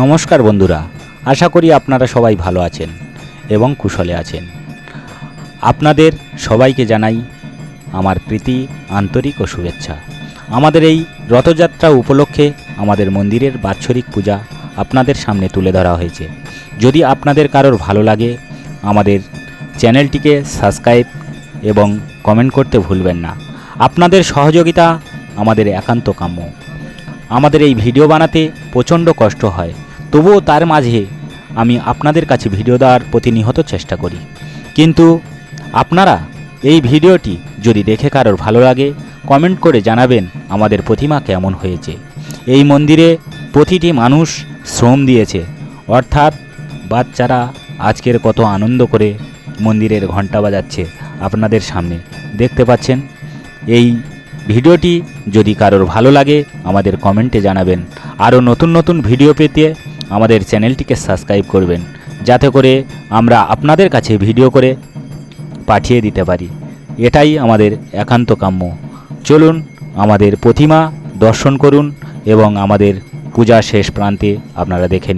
নমস্কার বন্ধুরা, আশা করি আপনারা সবাই ভালো আছেন এবং কুশলে আছেন। আপনাদের সবাইকে জানাই আমার প্রীতি, আন্তরিক ও শুভেচ্ছা। আমাদের এই রথযাত্রা উপলক্ষে আমাদের মন্দিরের বাৎসরিক পূজা আপনাদের সামনে তুলে ধরা হয়েছে। যদি আপনাদের কারোর ভালো লাগে, আমাদের চ্যানেলটিকে সাবস্ক্রাইব এবং কমেন্ট করতে ভুলবেন না। আপনাদের সহযোগিতা আমাদের একান্ত কাম্য। আমাদের এই ভিডিও বানাতে প্রচণ্ড কষ্ট হয়। তবুও তার মাঝে আমি আপনাদের কাছে ভিডিও দেওয়ার প্রতিনিহত চেষ্টা করি। কিন্তু আপনারা এই ভিডিওটি যদি দেখে কারোর ভালো লাগে, কমেন্ট করে জানাবেন আমাদের প্রতিমা কেমন হয়েছে। এই মন্দিরে প্রতিটি মানুষ শ্রম দিয়েছে। অর্থাৎ বাচ্চারা আজকের কত আনন্দ করে মন্দিরের ঘণ্টা বাজাচ্ছে আপনাদের সামনে। দেখতে পাচ্ছেন? এই ভিডিওটি যদি কারোর ভালো লাগে, আমাদের কমেন্টে জানাবেন। আরও নতুন নতুন ভিডিও পেতে আমাদের চ্যানেলটিকে সাবস্ক্রাইব করবেন, যাতে করে আমরা আপনাদের কাছে ভিডিও করে পাঠিয়ে দিতে পারি এটাই আমাদের একান্ত কাম্য চলুন আমাদের প্রতিমা দর্শন করুন এবং আমাদের পূজা শেষ প্রান্তে আপনারা দেখে নিন।